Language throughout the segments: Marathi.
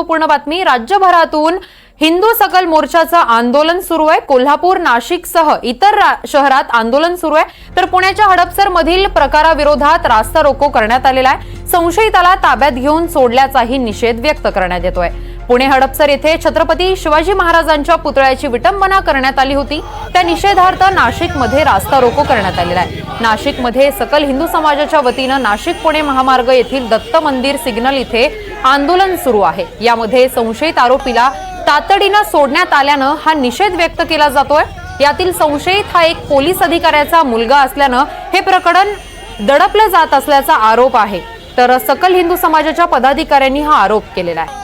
महत्त्वपूर्ण बातमी. राज्यभरातून हिंदू सकल मोर्चाचं आंदोलन सुरू आहे. कोल्हापूर नाशिकसह इतर शहरात आंदोलन सुरू आहे. तर पुण्याच्या हडपसर मधील प्रकाराविरोधात रास्ता रोको करण्यात आलेला आहे. संशयिताला ताब्यात घेऊन सोडल्याचाही निषेध व्यक्त करण्यात येतोय. पुणे हडपसर येथे छत्रपती शिवाजी महाराजांच्या पुतळ्याची विटंबना करण्यात आली होती. त्या निषेधार्थ नाशिकमध्ये रास्ता रोको करण्यात आलेला आहे. नाशिकमध्ये सकल हिंदू समाजाच्या वतीनं नाशिक पुणे महामार्ग येथील दत्त मंदिर सिग्नल इथे आंदोलन सुरू आहे. यामध्ये संशयित आरोपीला तातडीनं सोडण्यात आल्यानं हा निषेध व्यक्त केला जातोय. यातील संशयित हा एक पोलीस अधिकाऱ्याचा मुलगा असल्यानं हे प्रकरण दडपलं जात असल्याचा आरोप आहे. तर सकल हिंदू समाजाच्या पदाधिकाऱ्यांनी हा आरोप केलेला आहे.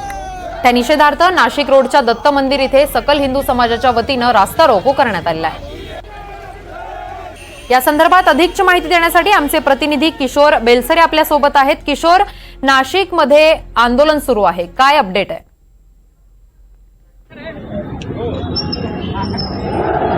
त्या निषेधार्थ नाशिक रोडच्या दत्त मंदिर इथे सकल हिंदू समाजाच्या वतीनं रास्ता रोको करण्यात आलेला आहे. या संदर्भात अधिकची माहिती देण्यासाठी आमचे प्रतिनिधी किशोर बेलसरे आपल्यासोबत आहेत. किशोर नाशिकमध्ये आंदोलन सुरू आहे. काय अपडेट आहे?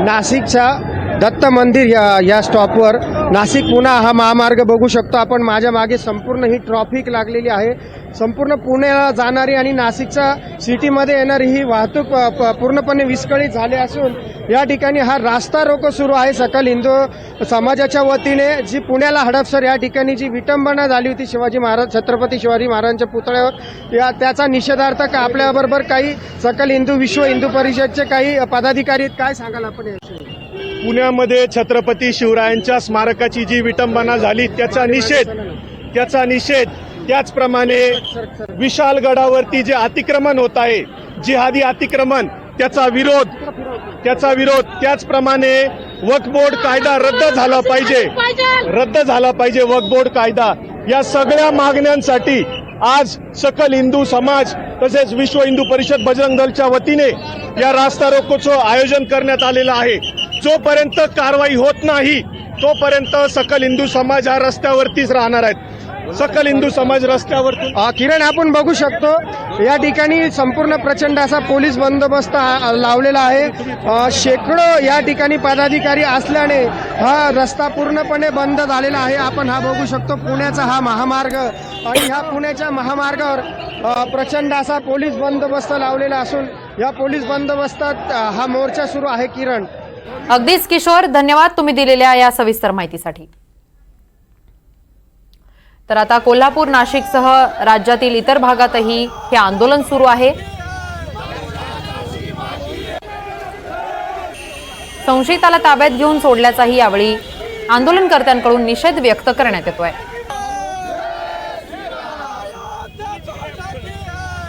नाशिकच्या दत्त मंदिर या या स्टॉपवर नाशिक पुणा हा महामार्ग बघू शकतो आपण. माझ्या मागे संपूर्ण ही ट्रॉफिक लागलेली आहे. संपूर्ण पुण्याला जाणारी आणि नाशिकच्या सिटीमध्ये येणारी ही वाहतूक प- पूर्णपणे विस्कळीत झाली असून या ठिकाणी हा रास्ता रोको सुरू आहे. सकल हिंदू समाजाच्या वतीने जी पुण्याला हडपसर या ठिकाणी जी विटंबना झाली होती शिवाजी महाराज छत्रपती शिवाजी महाराजांच्या पुतळ्यावर या त्याचा निषेधार्थ का आपल्याबरोबर काही सकल हिंदू विश्व हिंदू परिषदचे काही पदाधिकारी आहेत. काय सांगाल आपण याविषयी? पुण्यामध्ये छत्रपती शिवरायांच्या स्मारकाची जी विटंबना झाली त्याचा निषेध त्याचा निषेध त्याचप्रमाणे विशालगडावरती जे अतिक्रमण होत आहे जिहादी अतिक्रमण त्याचा विरोध त्याचा विरोध त्याचप्रमाणे वक्फ बोर्ड कायदा रद्द झाला पाहिजे रद्द झाला पाहिजे वक्फ बोर्ड कायदा. या सगळ्या मागण्यांसाठी आज सकल हिंदू समाज तसेच विश्व हिंदू परिषद बजरंग दलच्या वतीने या रास्ता रोकोचं आयोजन करण्यात आलेलं आहे. जोपर्यंत कारवाई होत नाही तोपर्यंत सकल हिंदू समाज हा रस्त्यावरतीच राहणार आहेत. सकल हिंदू समाज रस्त्यावर किरण आपण बघू शकतो या ठिकाणी संपूर्ण प्रचंड असा पोलीस बंदोबस्त लावलेला आहे. शेकडो या ठिकाणी पदाधिकारी असल्याने हा रस्ता पूर्णपणे बंद झालेला आहे. आपण हा बघू शकतो पुण्याचा हा महामार्ग आणि ह्या पुण्याच्या महामार्गावर प्रचंड असा पोलीस बंदोबस्त लावलेला असून या पोलीस बंदोबस्तात हा मोर्चा सुरू आहे किरण. अगदीच किशोर धन्यवाद तुम्ही दिलेल्या या सविस्तर माहितीसाठी. तर आता कोल्हापूर नाशिकसह राज्यातील इतर भागातही हे आंदोलन सुरू आहे. संशयिताला ताब्यात घेऊन सोडल्याचाही यावेळी आंदोलनकर्त्यांकडून निषेध व्यक्त करण्यात येतोय.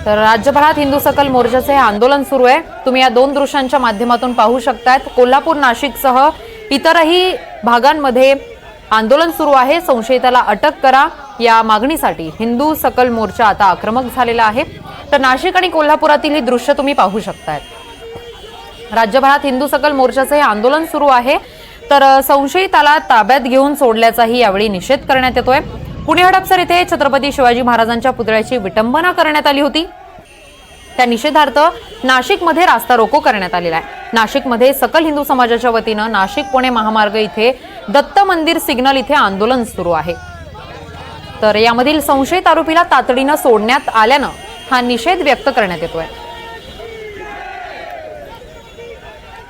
तर राज्यभरात हिंदू सकल मोर्चाचे हे आंदोलन सुरू आहे. तुम्ही या दोन दृश्यांच्या माध्यमातून पाहू शकतायत. कोल्हापूर नाशिकसह इतरही भागांमध्ये आंदोलन सुरू आहे. संशयिताला अटक करा. या मागणीसाठी हिंदू सकल मोर्चा आता आक्रमक झालेला आहे. तर नाशिक आणि कोल्हापुरातील ही दृश्य तुम्ही पाहू शकतायत. राज्यभरात हिंदू सकल मोर्चाचे हे आंदोलन सुरू आहे. तर संशयिताला ताब्यात घेऊन सोडल्याचाही यावेळी निषेध करण्यात येतोय. पुणे हडपसर इथे छत्रपती शिवाजी महाराजांच्या पुतळ्याची विटंबना करण्यात आली होती. त्या निषेधार्थ नाशिकमध्ये रास्ता रोको करण्यात आलेला आहे. नाशिकमध्ये सकल हिंदू समाजाच्या वतीनं नाशिक पुणे महामार्ग इथे दत्त मंदिर सिग्नल इथे आंदोलन सुरू आहे. तर यामधील संशयित आरोपीला तातडीनं सोडण्यात आल्यानं हा निषेध व्यक्त करण्यात येतोय.